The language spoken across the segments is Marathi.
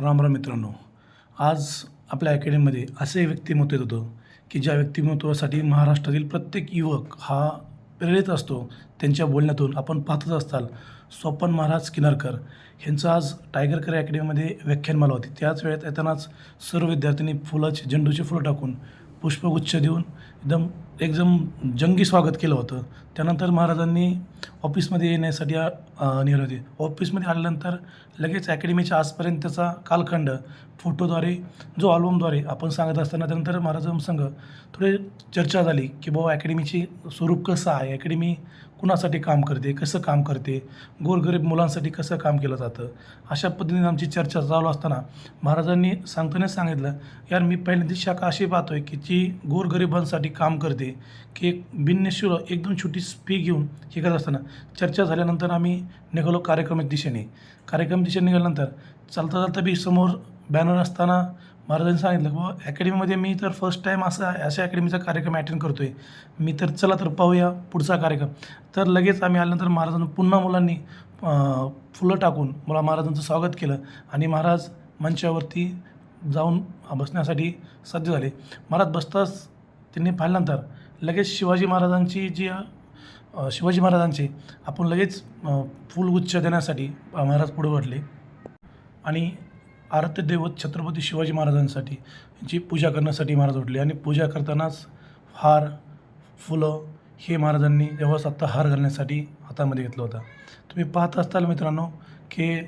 राम राम मित्रांनो आज आपल्या अकॅडमीमध्ये असे व्यक्तिमत्व येत होतं की ज्या व्यक्तिमत्वासाठी महाराष्ट्रातील प्रत्येक युवक हा प्रेरित असतो त्यांच्या बोलण्यातून आपण पाहतच असताल स्वपन महाराज किनारकर ह्यांचं आज टायगर करे अकॅडमीमध्ये व्याख्यानमाला होती त्याच वेळेत येतानाच सर्व विद्यार्थ्यांनी फुलाचे झेंडूचे फुलं टाकून पुष्पगुच्छ देऊन एकदम एकदम जंगी स्वागत केलं होतं. त्यानंतर महाराजांनी ऑफिसमध्ये येण्यासाठी अ, होते. ऑफिसमध्ये आल्यानंतर लगेच अकॅडमीच्या आजपर्यंतचा कालखंड फोटोद्वारे जो अल्बमद्वारे आपण सांगत असताना त्यानंतर महाराजांसंग थोडी चर्चा झाली की बाबा अकॅडमीची स्वरूप कसं आहे? अकॅडमी कुणासाठी काम करते? कसं काम करते? गोरगरीब मुलांसाठी कसं काम केलं जातं? अशा पद्धतीने आमची चर्चा चालू असताना महाराजांनी सांगतानाच सांगितलं यार मी पहिल्यांदी शाखा अशी पाहतो आहे की जी गोरगरिबांसाठी काम करते की एक बिननिशुल्क एकदम छोटी फी घेऊन हे करत असताना चर्चा झाल्यानंतर आम्ही निघालो कार्यक्रमाच्या दिशेने. कार्यक्रम दिशेने निघाल्यानंतर चालता चालता बी समोर बॅनर असताना महाराजांनी सांगितलं बाबा अकॅडमीमध्ये मी तर फर्स्ट टाईम असा अशा अकॅडमीचा कार्यक्रम अटेंड करतो आहे मी तर चला तर पाहूया पुढचा कार्यक्रम. तर लगेच आम्ही आल्यानंतर महाराजांना पुन्हा मुलांनी फुलं टाकून मला महाराजांचं स्वागत केलं आणि महाराज मंचावरती जाऊन बसण्यासाठी सज्ज झाले. महाराज बसताच त्यांनी पाहिल्यानंतर लगेच शिवाजी महाराजांची जी शिवाजी महाराजांचे आपण लगेच फुलगुच्छ देण्यासाठी महाराज पुढे वाटले आणि आराध्य दैवत छत्रपती शिवाजी महाराजांसाठी जी पूजा करण्यासाठी महाराज उठले. आणि पूजा करतानाच हार फुलं हे महाराजांनी जेव्हा आत्ता हार घालण्यासाठी हातामध्ये घेतलं होता. तुम्ही पाहत असताल मित्रांनो की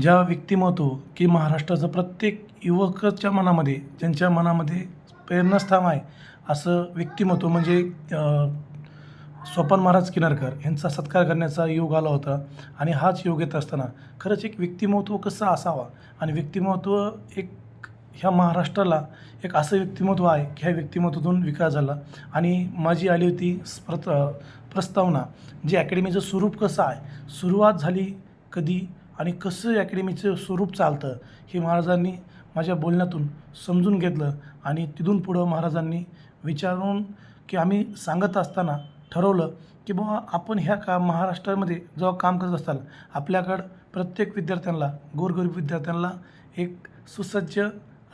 ज्या व्यक्तिमत्व की महाराष्ट्राचं प्रत्येक युवकाच्या मनामध्ये ज्यांच्या मनामध्ये प्रेरणास्थान आहे असं व्यक्तिमत्व म्हणजे अ, स्वपन महाराज किनारकर यांचा सत्कार करण्याचा योग आला होता आणि हाच योग येत असताना खरंच एक व्यक्तिमत्व कसं असावा आणि व्यक्तिमत्व एक ह्या महाराष्ट्राला एक असं व्यक्तिमत्व आहे की ह्या व्यक्तिमत्वातून विकास झाला. आणि माझी आली होती प्रत प्रस्तावना जी अकॅडमीचं स्वरूप कसं आहे? सुरुवात झाली कधी? आणि कसं अकॅडमीचं स्वरूप चालतं हे महाराजांनी माझ्या बोलण्यातून समजून घेतलं आणि तिथून पुढं महाराजांनी विचारून की आम्ही सांगत असताना ठरवलं की बाबा आपण ह्या का महाराष्ट्रामध्ये जेव्हा काम करत असताल आपल्याकडं प्रत्येक विद्यार्थ्यांना गोरगरीब विद्यार्थ्यांना एक सुसज्ज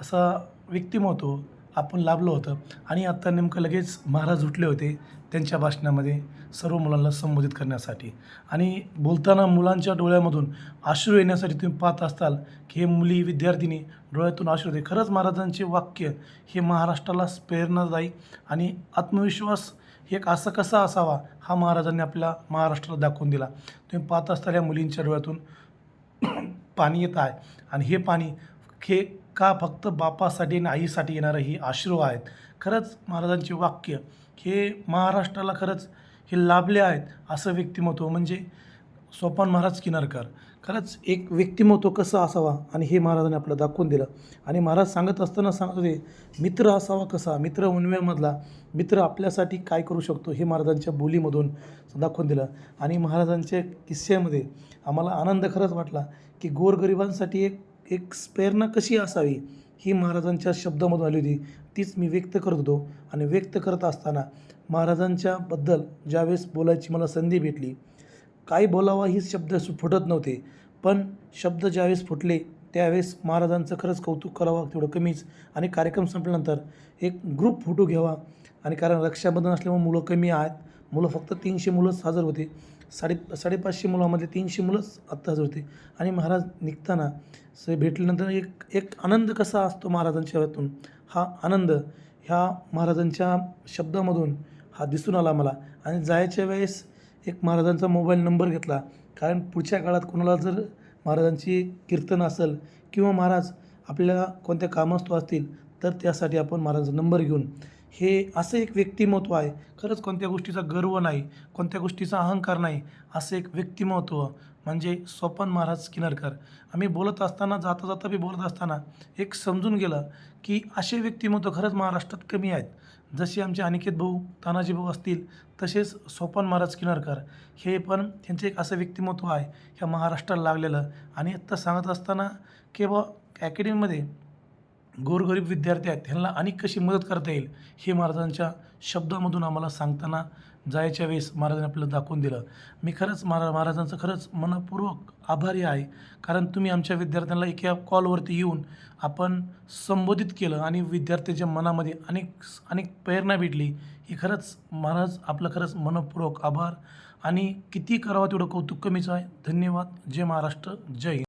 असा व्यक्तिमत्व आपण लाभलं होतं. आणि आत्ता नेमकं लगेच महाराज उठले होते त्यांच्या भाषणामध्ये सर्व मुलांना संबोधित करण्यासाठी. आणि बोलताना मुलांच्या डोळ्यामधून आश्रू येण्यासाठी तुम्ही पाहत असताल की हे मुली विद्यार्थिनी डोळ्यातून आश्रू येते. खरंच महाराजांचे वाक्य हे महाराष्ट्राला प्रेरणादायी आणि आत्मविश्वास एक असं कसा असावा हा महाराजांनी आपल्या महाराष्ट्राला दाखवून दिला. तुम्ही पाहत असताना या मुलींच्या डोळ्यातून पाणी येत आहे. आणि हे पाणी हे का फक्त बापासाठी आणि आईसाठी येणारं ही आश्रू आहेत? खरंच महाराजांचे वाक्य हे महाराष्ट्राला खरंच हे लाभले आहेत असं व्यक्तिमत्व म्हणजे सोपान महाराज किनारकर. खरंच एक व्यक्तिमत्व कसं असावा? आणि हे महाराजांनी आपल्याला दाखवून दिलं. आणि महाराज सांगत असताना सांगत होते मित्र असावा कसा? मित्र उन्मेमधला मित्र आपल्यासाठी काय करू शकतो? हे महाराजांच्या बोलीमधून दाखवून दिलं. आणि महाराजांच्या किस्स्यामध्ये आम्हाला आनंद खरंच वाटला की गोरगरिबांसाठी एक एक प्रेरणा कशी असावी? ही महाराजांच्या शब्दामधून आली होती. तीच मी व्यक्त करत होतो आणि व्यक्त करत असताना महाराजांच्याबद्दल ज्यावेळेस बोलायची मला संधी भेटली काय बोलावा ही शब्द सु- फुटत नव्हते. पण शब्द ज्यावेळेस फुटले त्यावेळेस महाराजांचं खरंच कौतुक करावं तेवढं कमीच आणि कार्यक्रम संपल्यानंतर एक ग्रुप फोटो घ्यावा. आणि कारण रक्षाबंधन असल्यामुळे मुलं कमी आहेत. मुलं फक्त तीनशे मुलंच हजर होते. साडे साडेपाचशे मुलामध्ये तीनशे मुलंच आत्ता हजर होते. आणि महाराज निघताना स भेटल्यानंतर एक एक आनंद कसा असतो महाराजांच्या हातून? हा आनंद ह्या महाराजांच्या शब्दामधून हा दिसून आला मला. आणि जायच्या वेळेस एक महाराजांचा मोबाईल नंबर घेतला. कारण पुढच्या काळात कोणाला जर महाराजांची कीर्तन असेल किंवा महाराज आपल्याला कोणत्या कामस्तू असतील तर त्यासाठी आपण महाराजांचा नंबर घेऊन हे असं एक व्यक्तिमत्व आहे. खरंच कोणत्या गोष्टीचा गर्व नाही कोणत्या गोष्टीचा अहंकार नाही असं एक व्यक्तिमत्व म्हणजे स्वपन महाराज किनरकर. आम्ही बोलत असताना जाता जाता बी बोलत असताना एक समजून गेलं की असे व्यक्तिमत्व खरंच महाराष्ट्रात कमी आहेत. जसे आमचे अनिकेत भाऊ तानाजी भाऊ असतील तसेच स्वपन महाराज किनरकर. हे पण त्यांचं एक असं व्यक्तिमत्व आहे. ह्या महाराष्ट्राला लागलेलं. आणि आत्ता सांगत असताना की बा अकॅडमीमध्ये गोरगरीब विद्यार्थी आहेत त्यांना अनेक कशी मदत करता येईल हे महाराजांच्या शब्दामधून आम्हाला सांगताना जायच्या वेळेस महाराजांनी आपल्याला दाखवून दिलं. मी खरंच महारा महाराजांचं खरंच मनपूर्वक आभारी आहे कारण तुम्ही आमच्या विद्यार्थ्यांना एका कॉलवरती येऊन आपण संबोधित केलं आणि विद्यार्थ्याच्या मनामध्ये अनेक अनेक प्रेरणा भेटली. ही खरंच महाराज आपलं खरंच मनपूर्वक आभार आणि किती करावं तेवढं कौतुक कमीच आहे. धन्यवाद. जय महाराष्ट्र. जय